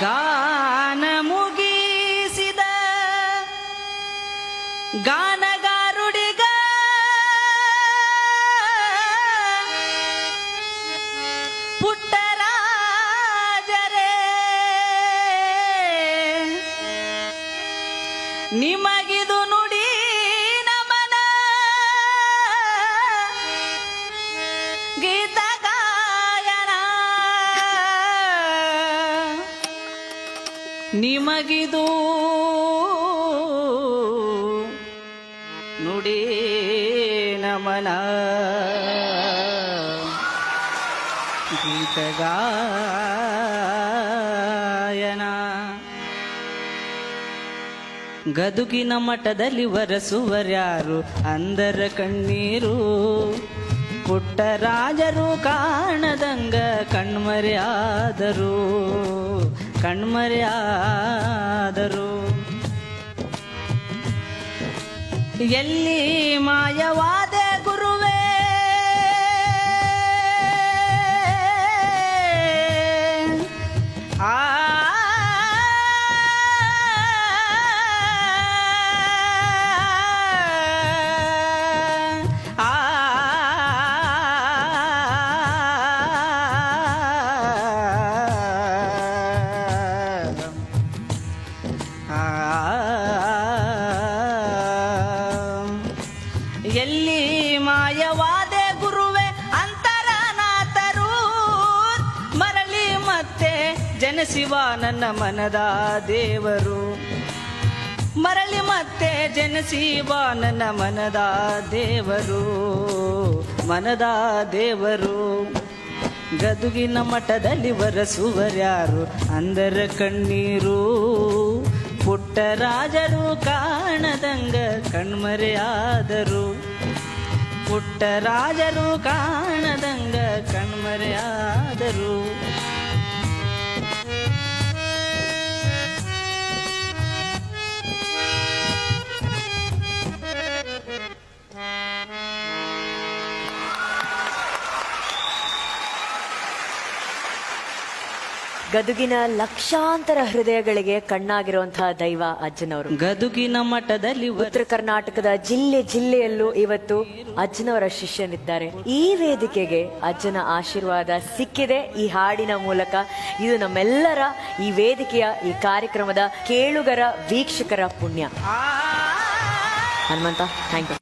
ಗಾನ ಮುಗಿಸಿದ ಗಾನಗಾರುಡಿಗ ಪುಟ್ಟರಾಜರೇ ನಿಮಗಿದು ನಿಮಗಿದು ನುಡಿ ನಮನ. ಗೀತಗಾಯನ. ಗದುಗಿನ ಮಠದಲ್ಲಿ ವರಸುವರ್ಯಾರು ಅಂದರ ಕಣ್ಣೀರು. ಪುಟ್ಟರಾಜರು ಕಾಣದಂಗ ಕಣ್ಮರೆಯಾದರು. ಕಣ್ಮರೆಯಾದರು. ಎಲ್ಲಿ ಮಾಯವಾದ ಎಲ್ಲಿ ಮಾಯವಾದೆ ಗುರುವೆ ಅಂತರನಾಥರು ಮರಳಿ ಮತ್ತೆ ಜನಸಿವ ನನ್ನ ಮನದ ದೇವರು. ಮರಳಿ ಮತ್ತೆ ಜನಸಿವ ನನ್ನ ಮನದ ದೇವರು. ಮನದ ದೇವರು. ಗದುಗಿನ ಮಠದಲ್ಲಿ ವರಸುವರ್ಯಾರು. ಅಂದರ ಕಣ್ಣೀರು. ಪುಟ್ಟರಾಜರು ಕಾಣದಂಗ ಕಣ್ಮರೆಯಾದರು ಪುಟ್ಟರಾಜರು ಕಾಣದಂಗ ಕಣ್ಮರೆಯಾದರು ಗದುಗಿನ ಲಕ್ಷಾಂತರ ಹೃದಯಗಳಿಗೆ ಕಣ್ಣಾಗಿರುವಂತಹ ದೈವ ಅಜ್ಜನವರು. ಗದುಗಿನ ಮಠದಲ್ಲಿ ಉತ್ತರ ಕರ್ನಾಟಕದ ಜಿಲ್ಲೆ ಜಿಲ್ಲೆಯಲ್ಲೂ ಇವತ್ತು ಅಜ್ಜನವರ ಶಿಷ್ಯನಿದ್ದಾರೆ. ಈ ವೇದಿಕೆಗೆ ಅಜ್ಜನ ಆಶೀರ್ವಾದ ಸಿಕ್ಕಿದೆ. ಈ ಹಾಡಿನ ಮೂಲಕ ಇದು ನಮ್ಮೆಲ್ಲರ ಈ ವೇದಿಕೆಯ ಈ ಕಾರ್ಯಕ್ರಮದ ಕೇಳುಗರ ವೀಕ್ಷಕರ ಪುಣ್ಯ. Hanumantha thank you